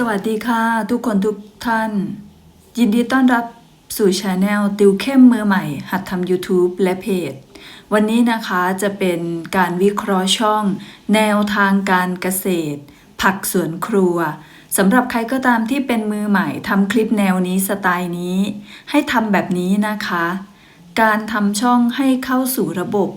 สวัสดีค่ะ ทุกคนทุกท่าน ยินดีต้อนรับสู่ช anel ติวเข้มมือใหม่ หัดทำ YouTube และเพจ วันนี้นะคะจะเป็นการวิเคราะห์ช่อง แนวทางการเกษตร ผักสวนครัวสำหรับใครก็ตามที่เป็นมือใหม่ทำคลิปแนวนี้สไตล์นี้ ให้ทำแบบนี้นะคะ การทำช่องให้เข้าสู่ระบบ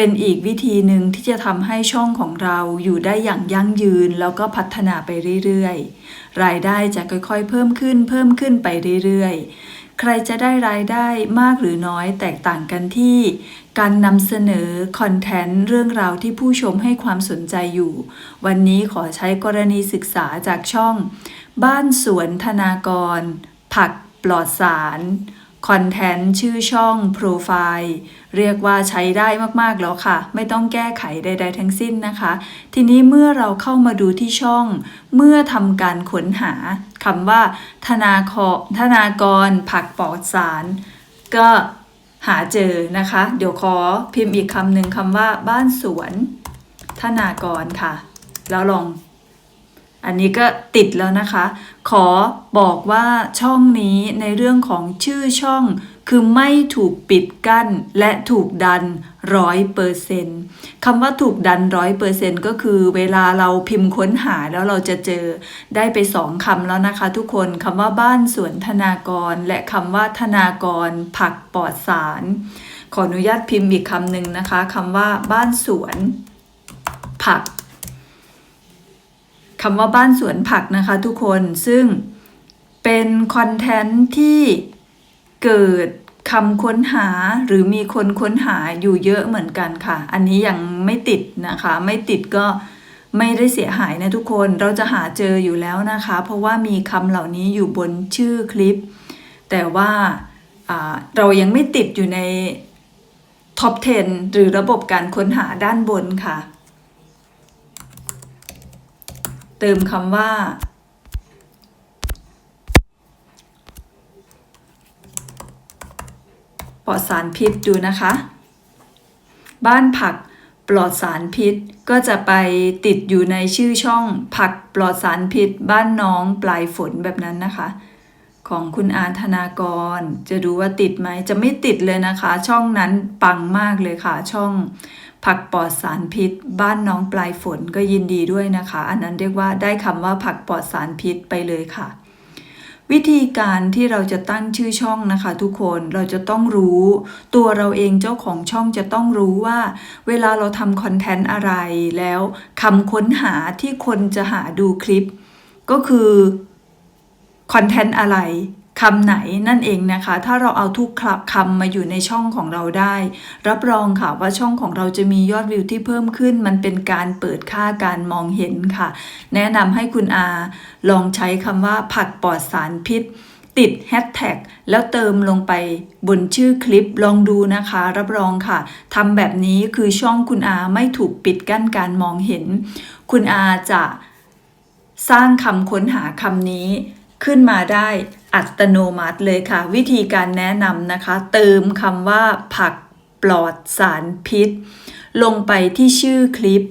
เป็นอีกวิธีหนึ่งที่จะทำให้ช่องของเราอยู่ได้อย่างยั่งยืน แล้วก็พัฒนาไปเรื่อยๆ รายได้จะค่อยๆ เพิ่มขึ้นเพิ่มขึ้นไปเรื่อยๆ ใครจะได้รายได้มากหรือน้อยแตกต่างกันที่ การนำเสนอคอนเทนต์เรื่องราวที่ผู้ชมให้ความสนใจอยู่ วันนี้ขอใช้กรณีศึกษาจากช่อง บ้านสวนธนากร ผักปลอดสาร คอนเทนต์ชื่อช่องโปรไฟล์เรียกว่าใช้ได้มาก ๆ แล้วค่ะ ไม่ต้องแก้ไขใด ๆ ทั้งสิ้นนะคะ ทีนี้เมื่อเราเข้ามาดูที่ช่อง เมื่อทำการค้นหาคำว่า ธนาคอธนากร ผักปอดสาร ก็หาเจอนะคะ เดี๋ยวขอพิมพ์อีกคำหนึ่งคำว่าบ้านสวน ธนากรค่ะ แล้วลอง อันนี้ก็ติดแล้วนะคะ ขอบอกว่าช่องนี้ในเรื่องของชื่อช่อง คือไม่ถูกปิดกั้นและถูกดันร้อยเปอร์เซนต์คำว่าถูกดันร้อยเปอร์เซนต์ก็คือเวลาเราพิมพ์ค้นหาแล้วเราจะเจอได้ไปสองคำแล้วนะคะทุกคนคำว่าบ้านสวนธนากร และคำว่าธนากร ผักปลอดสาร ขออนุญาตพิมพ์อีกคำหนึ่งนะคะคำว่าบ้านสวน ผัก คำว่าบ้านสวนผักนะคะทุกคนซึ่งเป็นคอนเทนต์ที่เกิดคำค้นหาหรือมีคนค้นหาอยู่เยอะเหมือนกันค่ะ อันนี้ยังไม่ติดนะคะ ไม่ติดก็ไม่ได้เสียหายนะทุกคนเราจะหาเจออยู่แล้วนะคะ เพราะว่ามีคำเหล่านี้อยู่บนชื่อคลิป แต่ว่าเรายังไม่ติดอยู่ในท็อป 10 หรือระบบการค้นหาด้านบนค่ะ เติมคำว่า ปลอดสารพิษดูนะคะ บ้านผักปลอดสารพิษก็จะไปติดอยู่ในชื่อช่องผักปลอดสารพิษ บ้านน้องปลายฝนแบบนั้นนะคะ ของคุณอาธนากร จะดูว่าติดไหมจะไม่ติดเลยนะคะ ช่องนั้นปังมากเลยค่ะช่อง ผักปลอดสารพิษ บ้านน้องปลายฝนก็ยินดีด้วยนะคะ อันนั้นเรียกว่าได้คำว่าผักปลอดสารพิษไปเลยค่ะ วิธีการที่เราจะตั้งชื่อช่องนะคะ ทุกคนเราจะต้องรู้ ตัวเราเองเจ้าของช่องจะต้องรู้ว่า เวลาเราทำคอนเทนต์อะไรแล้วคำค้นหาที่คนจะหาดูคลิป ก็คือคอนเทนต์อะไร คำไหนนั่นเองนะคะ ถ้าเราเอาทุกคำมาอยู่ในช่องของเราได้ รับรองค่ะว่าช่องของเราจะมียอดวิวที่เพิ่มขึ้น มันเป็นการเปิดค่าการมองเห็นค่ะ แนะนำให้คุณอาลองใช้คำว่าผักปลอดสารพิษติดแฮชแท็กแล้วเติมลงไปบนชื่อคลิปลองดูนะคะ รับรองค่ะทำแบบนี้คือช่องคุณอาไม่ถูกปิดกั้นการมองเห็น คุณอาจะสร้างคำค้นหาคำนี้ ขึ้นมาได้อัตโนมัติเลยค่ะ วิธีการแนะนำนะคะ เติมคำว่าผักปลอดสารพิษ ลงไปที่ชื่อคลิป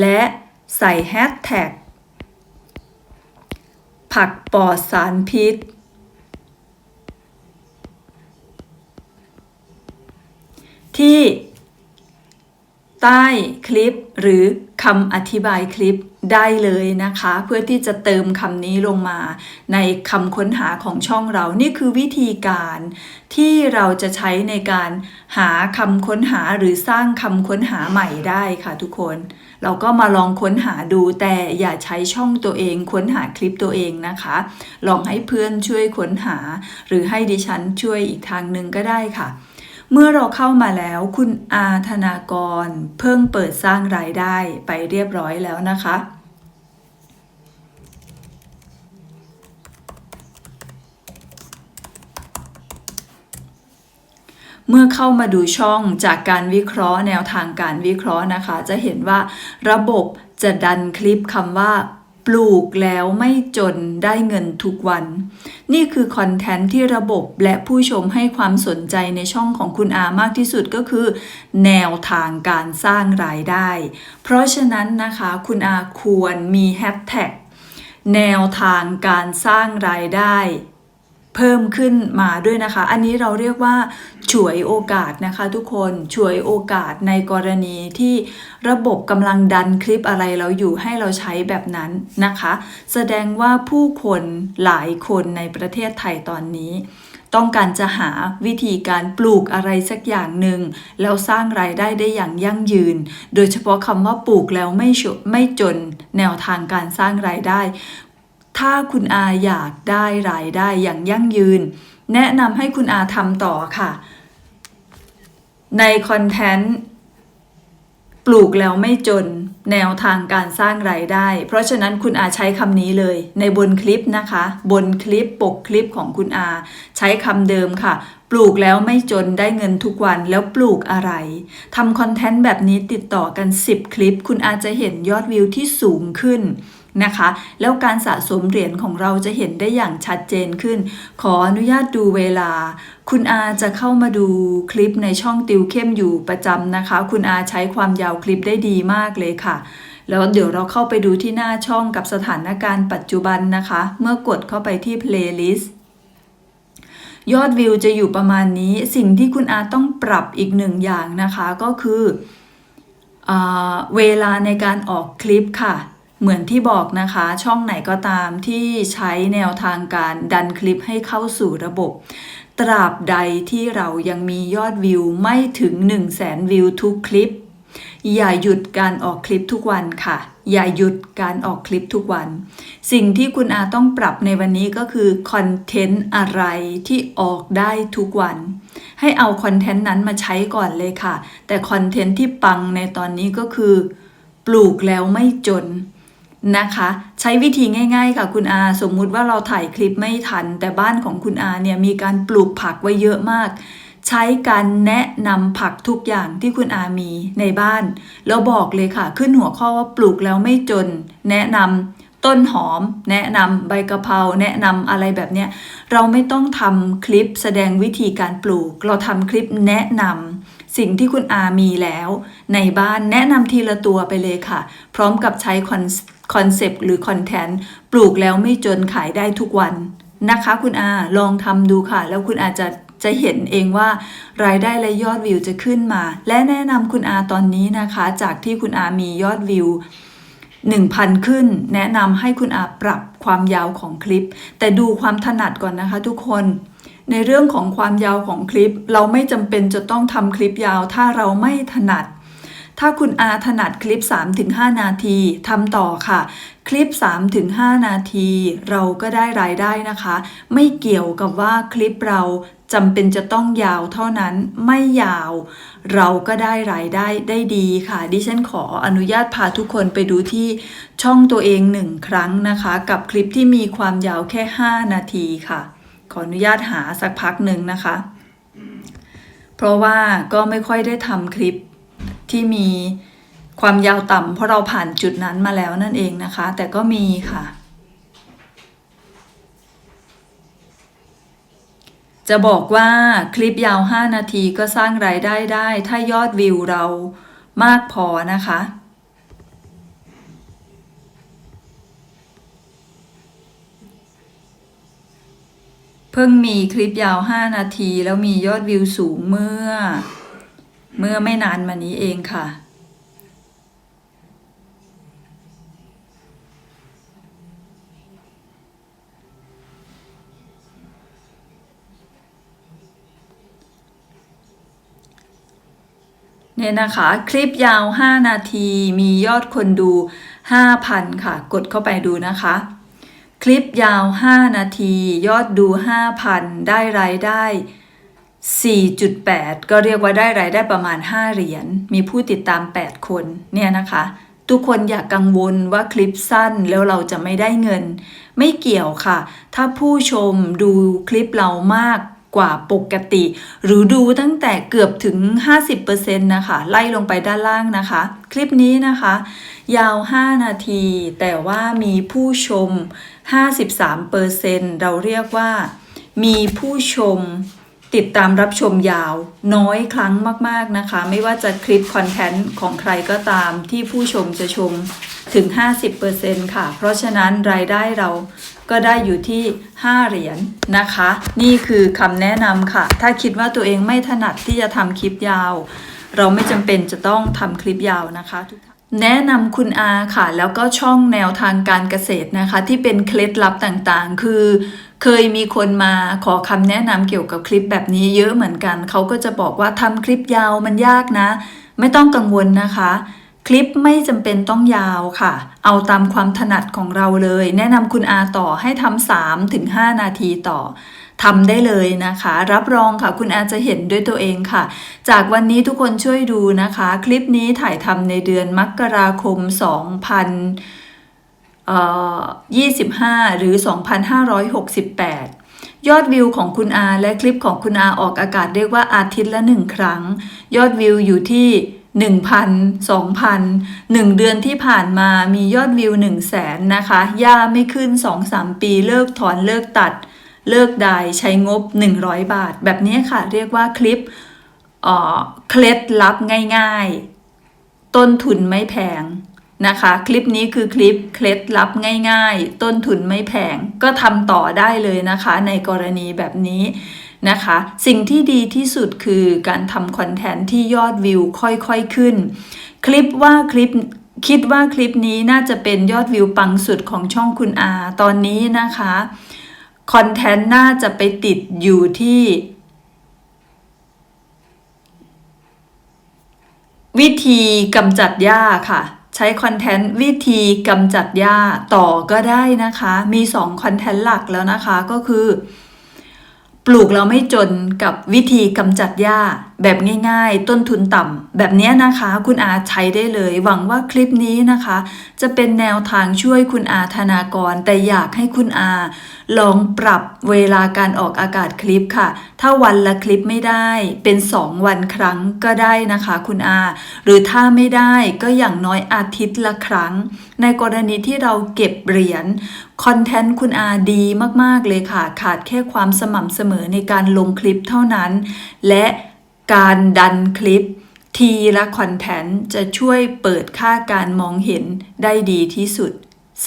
และใส่แฮชแท็กผักปลอดสารพิษ ที่ ใต้คลิปหรือคำอธิบายคลิปได้เลยนะคะ เพื่อที่จะเติมคำนี้ลงมาในคำค้นหาของช่องเรานี่คือวิธีการที่เราจะใช้ในการหาคำค้นหาหรือสร้างคำค้นหาใหม่ได้ค่ะทุกคน เราก็มาลองค้นหาดูแต่อย่าใช้ช่องตัวเอง ค้นหาคลิปตัวเองนะคะ ลองให้เพื่อนช่วยค้นหา หรือให้ดิฉันช่วยอีกทางหนึ่งก็ได้ค่ะ เมื่อเราเข้ามาแล้วคุณอาธนากร เพิ่งเปิดสร้างรายได้ไปเรียบร้อยแล้วนะคะเมื่อเข้ามาดูช่องจากการวิเคราะห์แนวทางการวิเคราะห์นะคะ จะเห็นว่าระบบจะดันคลิปคำว่า ปลูกแล้วไม่จนได้เงินทุกวัน นี่คือคอนเทนต์ที่ระบบและผู้ชมให้ความสนใจในช่องของคุณอามากที่สุดก็คือ แนวทางการสร้างรายได้ เพราะฉะนั้นนะคะคุณอาควรมีแฮชแท็กแนวทางการสร้างรายได้ เพิ่มขึ้นมาด้วยนะคะ อันนี้เราเรียกว่าฉวยโอกาสนะคะ ทุกคนฉวยโอกาสในกรณีที่ระบบกำลังดันคลิปอะไรเราอยู่ให้เราใช้แบบนั้นนะคะ แสดงว่าผู้คนหลายคนในประเทศไทยตอนนี้ ต้องการจะหาวิธีการปลูกอะไรสักอย่างหนึ่งแล้วสร้างรายได้ได้อย่างยั่งยืน โดยเฉพาะคำว่าปลูกแล้วไม่ไม่จนแนวทางการสร้างรายได้ ถ้าคุณอาอยากได้รายได้อย่างยั่งยืน แนะนำให้คุณอาทำต่อค่ะ ในคอนเทนต์ปลูกแล้วไม่จนแนวทางการสร้างรายได้ เพราะฉะนั้นคุณอาใช้คำนี้เลย ในบนคลิปนะคะ บนคลิปปกคลิปของคุณอา ใช้คำเดิมค่ะ ปลูกแล้วไม่จนได้เงินทุกวันแล้วปลูกอะไรทำคอนเทนต์แบบนี้ติดต่อกัน 10 คลิป คุณอาจะเห็นยอดวิวที่สูงขึ้น นะคะ แล้วการสะสมเหรียญของเราจะเห็นได้อย่างชัดเจนขึ้น ขออนุญาตดูเวลา คุณอาจะเข้ามาดูคลิปในช่องติวเข้มอยู่ประจำนะคะ คุณอาใช้ความยาวคลิปได้ดีมากเลยค่ะ แล้วเดี๋ยวเราเข้าไปดูที่หน้าช่องกับสถานการณ์ปัจจุบันนะคะ เมื่อกดเข้าไปที่ playlist ยอดวิวจะอยู่ประมาณนี้ สิ่งที่คุณอาต้องปรับอีกหนึ่งอย่างนะคะก็คืออเวลาในการออกคลิปค่ะ เหมือนที่บอกนะคะ ช่องไหนก็ตามที่ใช้แนวทางการดันคลิปให้เข้าสู่ระบบ ตราบใดที่เรายังมียอดวิวไม่ถึง 1 0 0 0 0แสนวิวทุกคลิป อย่าหยุดการออกคลิปทุกวันค่ะ อย่าหยุดการออกคลิปทุกวัน สิ่งที่คุณอาต้องปรับในวันนี้ก็คือคอนเทนต์อะไรที่ออกได้ทุกวัน ให้เอาคอนเทนต์นั้นมาใช้ก่อนเลยค่ะ แต่คอนเทนต์ที่ปังในตอนนี้ก็คือ ปลูกแล้วไม่จน นะคะ ใช้วิธีง่าย ๆ ค่ะคุณอา สมมุติว่าเราถ่ายคลิปไม่ทัน แต่บ้านของคุณอาเนี่ยมีการปลูกผักไว้เยอะมาก ใช้การแนะนำผักทุกอย่างที่คุณอามีในบ้าน แล้วบอกเลยค่ะ ขึ้นหัวข้อว่าปลูกแล้วไม่จน แนะนำต้นหอมแนะนำใบกะเพราแนะนำอะไรแบบเนี้ยเราไม่ต้องทำคลิปแสดงวิธีการปลูก เราทำคลิปแนะนำสิ่งที่คุณอามีแล้ว ในบ้านแนะนำทีละตัวไปเลยค่ะ พร้อมกับใช้คอน คอนเซปต์หรือคอนเทนต์ปลูกแล้วไม่จนขายได้ทุกวันนะคะ คุณอาลองทำดูค่ะ แล้วคุณอาจจะจะเห็นเองว่ารายได้และยอดวิวจะขึ้นมา และแนะนำคุณอาตอนนี้นะคะ จากที่คุณอามียอดวิว1,000 ขึ้น แนะนำให้คุณอาปรับความยาวของคลิป แต่ดูความถนัดก่อนนะคะทุกคน ในเรื่องของความยาวของคลิป เราไม่จำเป็นจะต้องทำคลิปยาว ถ้าเราไม่ถนัด ถ้าคุณอาถนัดคลิป 3-5 นาทีทำต่อค่ะ คลิป 3-5 นาที เราก็ได้รายได้นะคะ ไม่เกี่ยวกับว่าคลิปเราจำเป็นจะต้องยาวเท่านั้นไม่ยาว เราก็ได้รายได้ได้ดีค่ะ ดิฉันขออนุญาตพาทุกคนไปดูที่ช่องตัวเองหนึ่งครั้งนะคะ กับคลิปที่มีความยาวแค่ 5 นาทีค่ะ ขออนุญาตหาสักพักหนึ่งนะคะ เพราะว่าก็ไม่ค่อยได้ทำคลิป ที่มีความยาวต่ำเพราะเราผ่านจุดนั้นมาแล้วนั่นเองนะคะ แต่ก็มีค่ะ จะบอกว่าคลิปยาว 5 นาทีก็สร้างรายได้ได้ ถ้ายอดวิวเรามากพอนะคะเพิ่งมีคลิปยาว 5 นาที แล้วมียอดวิวสูงเมื่อ เมื่อไม่นานมานี้เองค่ะ เนี่ยนะคะ คลิปยาว 5 นาทีมียอดคนดู 5,000 ค่ะ กดเข้าไปดูนะคะ คลิปยาว 5 นาที ยอดดู 5,000 ได้รายได้ 4.8 ก็เรียกว่าได้รายได้ประมาณ 5 เหรียญ มีผู้ติดตาม 8 คนเนี่ยนะคะ ทุกคนอย่ากกังวลว่าคลิปสั้นแล้วเราจะไม่ได้เงิน ไม่เกี่ยวค่ะ ถ้าผู้ชมดูคลิปเรามากกว่าปกติ หรือดูตั้งแต่เกือบถึง 50%นะคะไล่ลงไปด้านล่างนะคะ คลิปนี้นะคะ ยาว 5 นาที แต่ว่ามีผู้ชม 53%เราเรียกว่า มีผู้ชม ติดตามรับชมยาวน้อยครั้งมากๆนะคะ ไม่ว่าจะคลิปคอนเทนต์ของใครก็ตามที่ผู้ชมจะชมถึง 50%ค่ะ เพราะฉะนั้นรายได้เราก็ได้อยู่ที่ 5 เหรียญนะคะ นี่คือคำแนะนำค่ะ ถ้าคิดว่าตัวเองไม่ถนัดที่จะทำคลิปยาว เราไม่จำเป็นจะต้องทำคลิปยาวนะคะทุกท่านแนะนำคุณอาค่ะ แล้วก็ช่องแนวทางการเกษตรนะคะ ที่เป็นเคล็ดลับต่างๆ คือ เคยมีคนมาขอคำแนะนำเกี่ยวกับคลิปแบบนี้เยอะเหมือนกัน เขาก็จะบอกว่าทำคลิปยาวมันยากนะ ไม่ต้องกังวลนะคะ คลิปไม่จำเป็นต้องยาวค่ะ เอาตามความถนัดของเราเลย แนะนำคุณอาต่อให้ทำ3ถึง5นาทีต่อทำได้เลยนะคะ รับรองค่ะ คุณอาจะเห็นด้วยตัวเองค่ะ จากวันนี้ทุกคนช่วยดูนะคะ คลิปนี้ถ่ายทำในเดือนมกราคม 2000 25 หรือ 2568 ยอดวิวของคุณอาและคลิปของคุณอาออกอากาศเรียกว่าอาทิตย์ละหนึ่งครั้ง ยอดวิวอยู่ที่1,000 2,000 1 เดือนที่ผ่านมามียอดวิว 1 0 0 0 0แสนนะคะย่าไม่ขึ้น 2-3 ปีเลิกถอนเลิกตัด เลิกดายใช้งบ 100 บาท แบบนี้ค่ะ เรียกว่าคลิปเออเคล็ดลับง่าย ๆ ต้นทุนไม่แพง นะคะ คลิปนี้คือคลิปเคล็ดลับง่าย ๆ ต้นทุนไม่แพงก็ทำต่อได้เลยนะคะ ในกรณีแบบนี้นะคะ สิ่งที่ดีที่สุดคือการทำคอนเทนต์ที่ยอดวิวค่อยๆขึ้น คลิปว่าคลิปคิดว่าคลิปนี้น่าจะเป็นยอดวิวปังสุดของช่องคุณอาตอนนี้นะคะคอนเทนต์น่าจะไปติดอยู่ที่ วิธีกำจัดหญ้าค่ะ ใช้คอนเทนต์วิธีกำจัดหญ้าต่อก็ได้นะคะ มี2คอนเทนต์หลักแล้วนะคะก็คือ ปลูกเราไม่จนกับวิธีกำจัดหญ้าแบบง่ายๆ ต้นทุนต่ำแบบนี้นะคะ คุณอาใช้ได้เลย หวังว่าคลิปนี้นะคะ จะเป็นแนวทางช่วยคุณอาธนากร แต่อยากให้คุณอา ลองปรับเวลาการออกอากาศคลิปค่ะ ถ้าวันละคลิปไม่ได้เป็น 2 วันครั้งก็ได้นะคะ คุณอา หรือถ้าไม่ได้ก็อย่างน้อยอาทิตย์ละครั้ง ในกรณีที่เราเก็บเหรียญคอนเทนต์คุณอาดีมากๆเลยค่ะ ขาดแค่ความสม่ำเสมอในการลงคลิปเท่านั้น และ การดันคลิป ทีละคอนเทนต์จะช่วยเปิดค่าการมองเห็นได้ดีที่สุด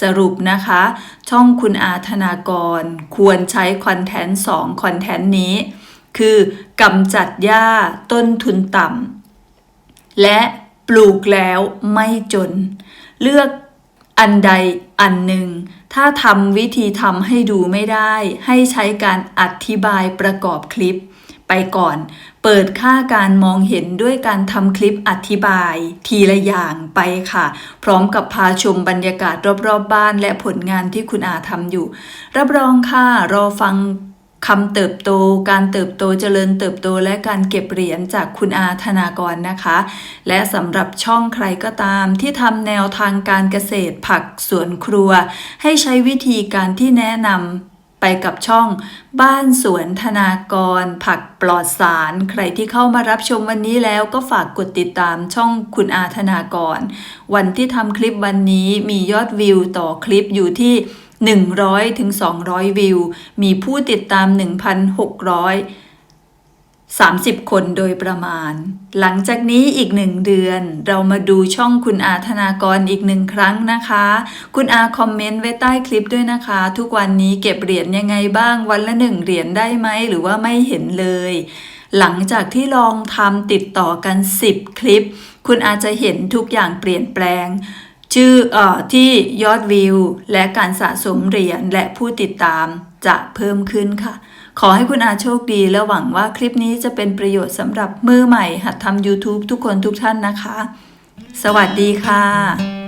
สรุปนะคะ ช่องคุณอาธนากร ควรใช้คอนเทนต์2คอนเทนต์นี้ คือกำจัดหญ้าต้นทุนต่ำและปลูกแล้วไม่จน เลือกอันใดอันหนึ่ง ถ้าทำวิธีทำให้ดูไม่ได้ ให้ใช้การอธิบายประกอบคลิป ไปก่อน เปิดค่าการมองเห็นด้วยการทำคลิปอธิบาย ทีละอย่างไปค่ะ พร้อมกับพาชมบรรยากาศรอบๆบบ้านและผลงานที่คุณอาทำอยู่ รับรองค่ะ รอฟังคำเติบโต การเติบโตเจริญเติบโต และการเก็บเหรียญจากคุณอาธนากรนะคะ และสำหรับช่องใครก็ตามที่ทำแนวทางการเกษตรผักสวนครัว ให้ใช้วิธีการที่แนะนำ ไปกับช่องบ้านสวนธนากร ผักปลอดสาร ใครที่เข้ามารับชมวันนี้แล้วก็ฝากกดติดตามช่องคุณอาธนากร วันที่ทำคลิปวันนี้มียอดวิวต่อคลิปอยู่ที่ 100ถึง200 วิว มีผู้ติดตาม 1,600 30 คนโดยประมาณ หลังจากนี้อีกหนึ่งเดือน เรามาดูช่องคุณอาธนากรอีกหนึ่งครั้งนะคะ คุณอาคอมเมนต์ไว้ใต้คลิปด้วยนะคะ ทุกวันนี้เก็บเหรียญยังไงบ้างวันละหนึ่งเหรียญได้ไหมหรือว่าไม่เห็นเลย หลังจากที่ลองทำติดต่อกัน 10 คลิป คุณอาจจะเห็นทุกอย่างเปลี่ยนแปลงชื่ออที่ยอดวิว และการสะสมเหรียญและผู้ติดตามจะเพิ่มขึ้นค่ะ ขอให้คุณอาโชคดี และหวังว่าคลิปนี้จะเป็นประโยชน์สำหรับมือใหม่ หัดทำ YouTube ทุกคนทุกท่านนะคะ สวัสดีค่ะ